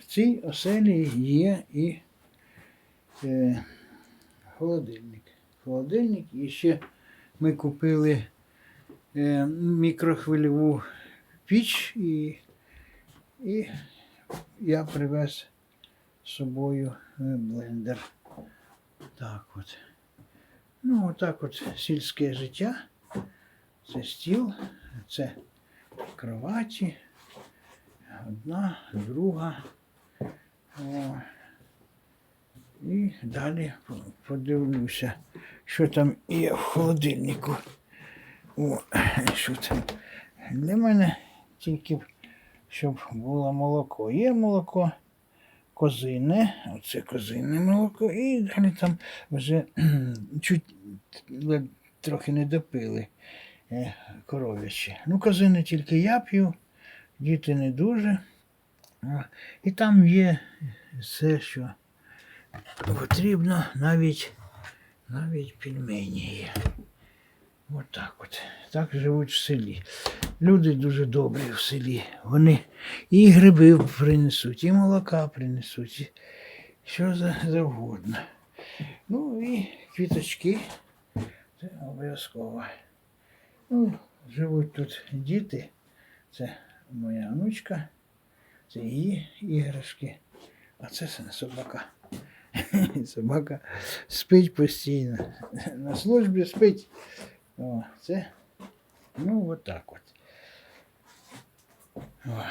в цій оселі є і е, холодильник. Холодильник і ще ми купили е, мікрохвильову піч і, і я привез з собою е, блендер. Так от. Ну, отак от сільське життя. Це стіл, це кроваті. Одна, друга. І далі подивлюся, що там є в холодильнику. О, що там. Для мене тільки щоб було молоко. Є молоко козине, оце козине молоко, і далі там вже чуть трохи не допили е, коров'яче. Ну, козине тільки я п'ю, діти не дуже. І там є все, що потрібно, навіть, навіть пельмені є. Отак от. Так живуть в селі. Люди дуже добрі в селі. Вони і гриби принесуть, і молока принесуть, і що за, завгодно. Ну і квіточки. Це обов'язково. Ну, живуть тут діти. Це моя онучка, це її іграшки, а це собака. Собака спить постійно. На службі спить. О, це, ну, от так от. Ой.